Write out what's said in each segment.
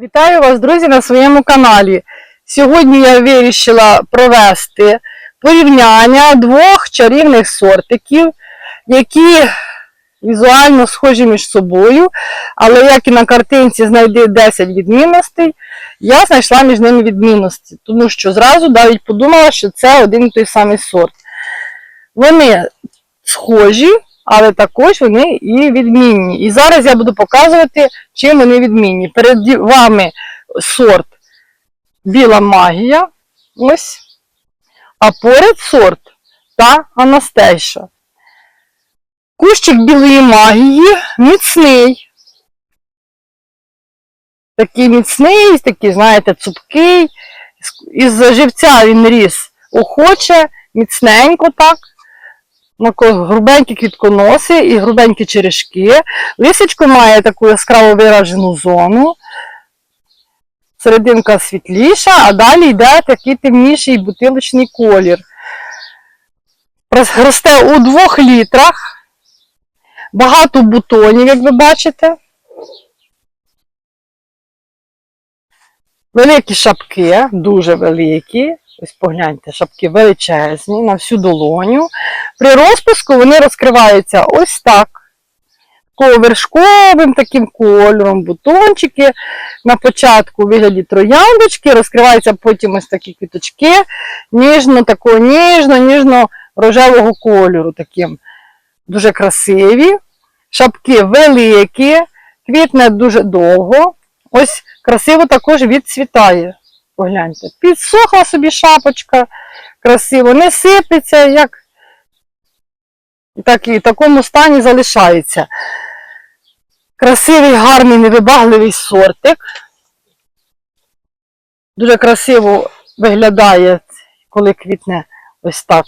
Вітаю вас, друзі, на своєму каналі. Сьогодні я вирішила провести порівняння двох чарівних сортиків, які візуально схожі між собою, але як і на картинці знайди 10 відмінностей, я знайшла між ними відмінності, тому що зразу навіть подумала, що це один і той самий сорт. Вони схожі, але також вони і відмінні. І зараз я буду показувати, чим вони відмінні. Перед вами сорт Біла магія. Ось. А поряд сорт та Анастейша. Кущик білої магії міцний. Такий міцний, такий, знаєте, цупкий. Із живця він ріс охоче, міцненько так. Грубенькі квітконоси і грубенькі черешки. Лисичко має таку яскраво виражену зону. Серединка світліша, а далі йде такий темніший бутилочний колір. Росте у двох літрах. Багато бутонів, як ви бачите. Великі шапки, дуже великі. Ось погляньте, шапки величезні на всю долоню. При розпуску вони розкриваються ось так. Такого вершковим таким кольором, бутончики. На початку у вигляді трояндочки, розкриваються потім ось такі квіточки, ніжно, такого ніжно, ніжно-рожевого кольору. Таким. Дуже красиві. Шапки великі, квітне дуже довго. Ось красиво також відцвітає. Погляньте. Підсохла собі шапочка, красиво, не сипеться, як так і в такому стані залишається. Красивий, гарний, невибагливий сортик. Дуже красиво виглядає, коли квітне ось так.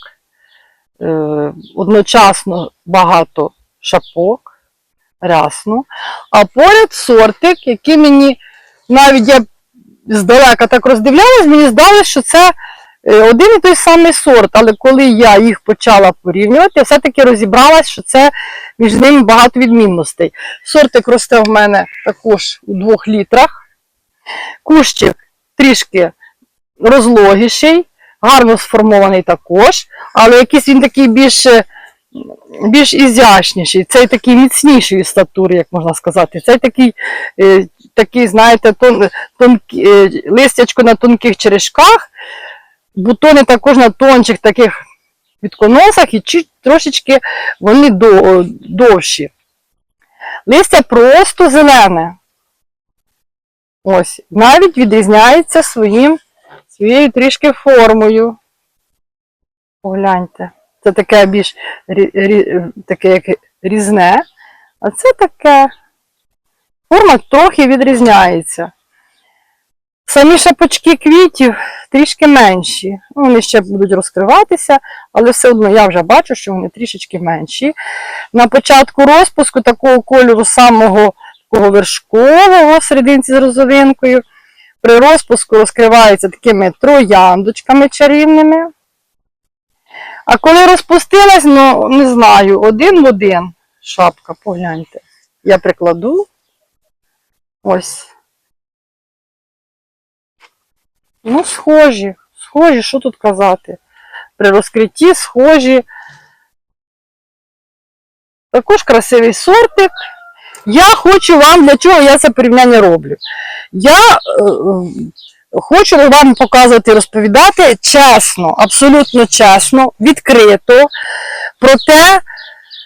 Е, одночасно багато шапок, рясно. А поряд сортик, який мені навіть я здалека так роздивлялась, мені здалося, що це е, один і той самий сорт, але коли я їх почала порівнювати, я все-таки розібралась, що це між ними багато відмінностей. Сортик росте в мене також у двох літрах. Кущик трішки розлогіший, гарно сформований також, але якийсь він такий більш, е, більш ізящніший, цей такий міцнішої статури, як можна сказати. Цей такий, е, такий знаєте, тон, тонкі, е, листячко на тонких черешках, бутони також на тончих таких відконосах і трошечки вони до- довші. Листя просто зелене. Ось, навіть відрізняється своїм, своєю трішки формою. Погляньте. Це таке більш таке як різне, а це таке. Форма трохи відрізняється. Самі шапочки квітів трішки менші. Ну, Вони ще будуть розкриватися, але все одно я вже бачу, що вони трішечки менші. На початку розпуску такого кольору самого такого вершкового в серединці з розовинкою. При розпуску розкриваються такими трояндочками чарівними. А коли розпустилась, ну не знаю, один в один шапка, погляньте. Я прикладу. Ось. Ну, схожі, схожі, що тут казати? При розкритті схожі. Також красивий сортик. Я хочу вам, для чого я це порівняння роблю? Я е, е, хочу вам показувати, і розповідати чесно, абсолютно чесно, відкрито про те,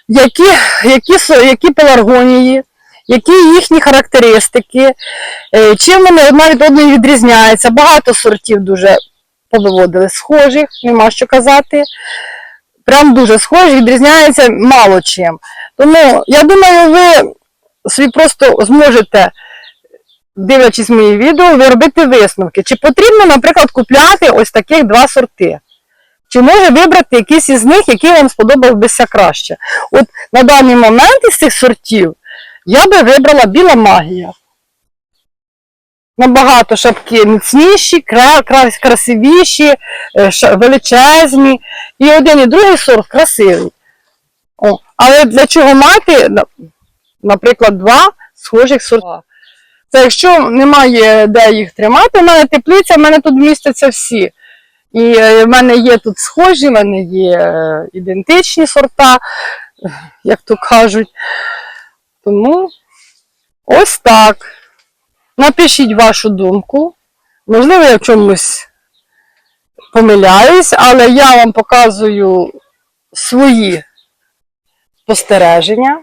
які, які, які пеларгонії, які їхні характеристики, е, чим вони одна від одної відрізняються. Багато сортів дуже повиводили схожих, нема що казати. Прям дуже схожі, відрізняються мало чим. Тому я думаю, ви собі просто зможете, дивлячись мої відео, ви робити висновки. Чи потрібно, наприклад, купляти ось таких два сорти? Чи може вибрати якийсь із них, який вам сподобався краще? От на даний момент із цих сортів я би вибрала біла магія. Набагато шапки міцніші, кра- кра- красивіші, е, величезні. І один і другий сорт красивий. О, але для чого мати, наприклад, два схожих сорта? Це якщо немає де їх тримати, в мене теплиця, в мене тут містяться всі. І е, в мене є тут схожі, в мене є е, ідентичні сорта, як то кажуть. Тому ось так. Напишіть вашу думку. Можливо, я в чомусь помиляюсь, але я вам показую свої спостереження.